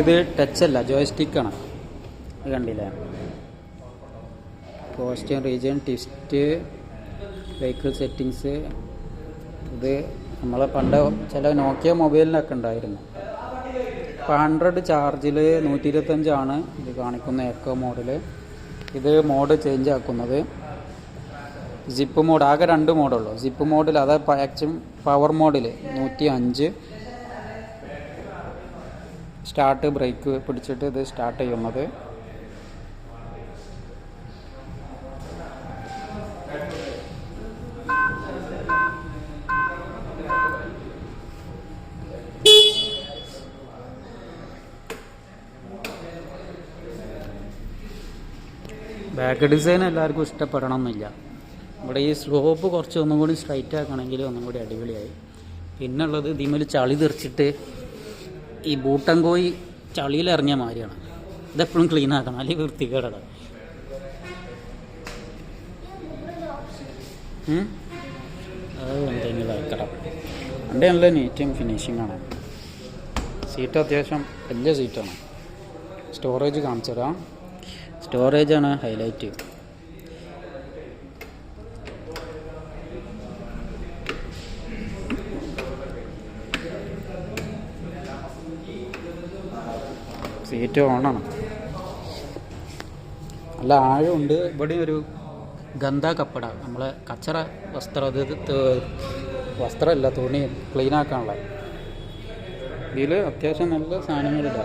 ഇത് അല്ല ജോയ്സ്റ്റിക്കാണ് ആണ്. കണ്ടില്ലേ? Poster region test vehicle settings ഇത് നമ്മളെ പണ്ട് ചില നോക്കിയ മൊബൈലിനൊക്കെ ഉണ്ടായിരുന്നു. ഇപ്പോൾ ഹൺഡ്രഡ് ചാർജിൽ നൂറ്റി ഇരുപത്തഞ്ചാണ് ഇത് കാണിക്കുന്ന എക്കോ മോഡിൽ ഇത് മോഡ് ചേഞ്ച് ആക്കുന്നത്. സിപ്പ് മോഡ് ആകെ രണ്ട് മോഡുള്ളൂ സിപ്പ് മോഡിൽ അതായത് മാക്സിമം പവർ മോഡിൽ നൂറ്റി അഞ്ച് സ്റ്റാർട്ട് ബ്രേക്ക് പിടിച്ചിട്ട് ഇത് സ്റ്റാർട്ട് ചെയ്യുന്നത്. ബാക്ക് ഡിസൈൻ എല്ലാവർക്കും ഇഷ്ടപ്പെടണം എന്നില്ല ഇവിടെ ഈ സ്ലോപ്പ് കുറച്ച് ഒന്നും കൂടി സ്ട്രൈറ്റ് ആക്കണമെങ്കിൽ ഒന്നും കൂടി അടിപൊളിയായി. പിന്നെ ഉള്ളത് ഇതിമേൽ ചളി തെറിച്ചിട്ട് ഈ ബൂട്ടം ചളിയിൽ ഇറങ്ങിയ മാതിരിയാണ് ഇതെപ്പോഴും ക്ലീൻ ആക്കണം. അല്ലെങ്കിൽ വൃത്തികേടാണ്. എന്തെങ്കിലും ആക്കണം. നീറ്റും ഫിനിഷിംഗ് ആണ്. സീറ്റ് അത്യാവശ്യം വലിയ സീറ്റാണ് സ്റ്റോറേജ് കാണിച്ചു തരാം സ്റ്റോറേജാണ് ഹൈലൈറ്റ് സീറ്റ് ഓണാണ്. നല്ല ആഴമുണ്ട്. ഇവിടെ ഒരു ഗന്ധ കപ്പട. നമ്മളെ കച്ചറ വസ്ത്ര വസ്ത്രമല്ല തുണി ക്ലീൻ ആക്കാനുള്ള. ഇതിൽ അത്യാവശ്യം നല്ല സാധനങ്ങളില്ല.